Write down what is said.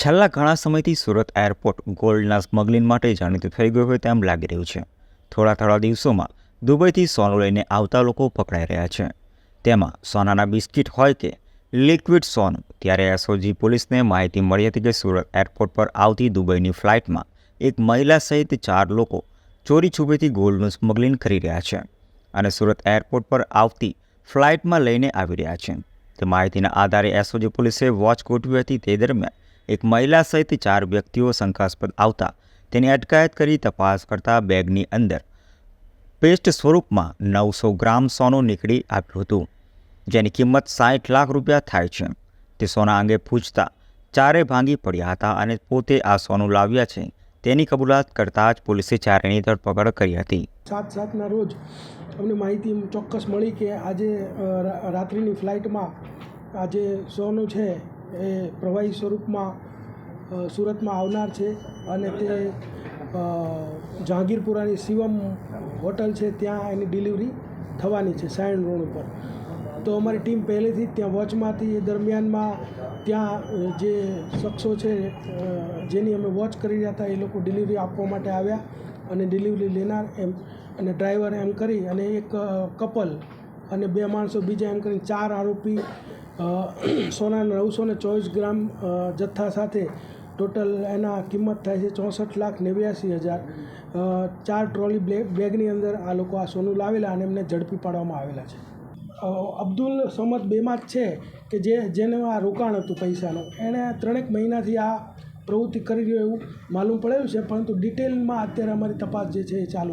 છેલ્લા ઘણા સમયથી સુરત એરપોર્ટ ગોલ્ડના સ્મગલિંગ માટે જાણીતું થઈ ગયું હોય તેમ લાગી રહ્યું છે. થોડા થોડા દિવસોમાં દુબઈથી સોનું લઈને આવતા લોકો પકડાઈ રહ્યા છે. તેમાં સોનાના બિસ્કિટ હોય કે લિક્વિડ સોનું, ત્યારે એસઓજી પોલીસને માહિતી મળી હતી કે સુરત એરપોર્ટ પર આવતી દુબઈની ફ્લાઇટમાં એક મહિલા સહિત ચાર લોકો ચોરી છુપેથી ગોલ્ડનું સ્મગલિંગ કરી રહ્યા છે અને સુરત એરપોર્ટ પર આવતી ફ્લાઇટમાં લઈને આવી રહ્યા છે. તે માહિતીના આધારે એસઓજી પોલીસે વોચ ગોઠવી હતી તે દરમિયાન એક મહિલા સહિત ચાર વ્યક્તિઓ શંકાસ્પદ આવતા તેની અટકાયત કરી તપાસ કરતા બેગની અંદર પેસ્ટ સ્વરૂપમાં નવસો ગ્રામ સોનું નીકળી આવ્યું હતું, જેની કિંમત સાઠ લાખ રૂપિયા થાય છે. તે સોના અંગે પૂછતા ચારે ભાંગી પડ્યા હતા અને પોતે આ સોનું લાવ્યા છે તેની કબૂલાત કરતાં જ પોલીસે ચારેની ધરપકડ કરી હતી. સાત સાતના રોજ અમને માહિતી ચોક્કસ મળી કે આજે રાત્રિની ફ્લાઇટમાં આજે સોનું છે એ પ્રવાહી સ્વરૂપમાં સુરતમાં આવનાર છે અને તે જહાંગીરપુરાની શિવમ હોટલ છે ત્યાં એની ડિલિવરી થવાની છે સાયણ રોડ ઉપર. તો અમારી ટીમ પહેલેથી જ ત્યાં વોચમાંથી એ દરમિયાનમાં ત્યાં જે શખ્સો છે જેની અમે વોચ કરી રહ્યા હતા એ લોકો ડિલિવરી આપવા માટે આવ્યા અને ડિલિવરી લેનાર એમ, અને ડ્રાઈવર એમ કરી અને એક કપલ અને બે માણસો બીજા એમ કરીને ચાર આરોપી અ, સોનાના નવસો ને ચોવીસ ગ્રામ જથ્થા સાથે ટોટલ એના કિંમત થાય છે ચોસઠ લાખ નેવ્યાસી હજાર. ચાર ટ્રોલી બેગની અંદર આ લોકો આ સોનું લાવેલા અને એમને ઝડપી પાડવામાં આવેલા છે. અબ્દુલ સમદ બેમાં જ છે કે જે જેનું આ રોકાણ હતું પૈસાનું. એણે ત્રણેક મહિનાથી આ પ્રવૃત્તિ કરી રહ્યો એવું માલુમ પડેલું છે પરંતુ ડિટેલમાં અત્યારે અમારી તપાસ જે છે એ ચાલુ છે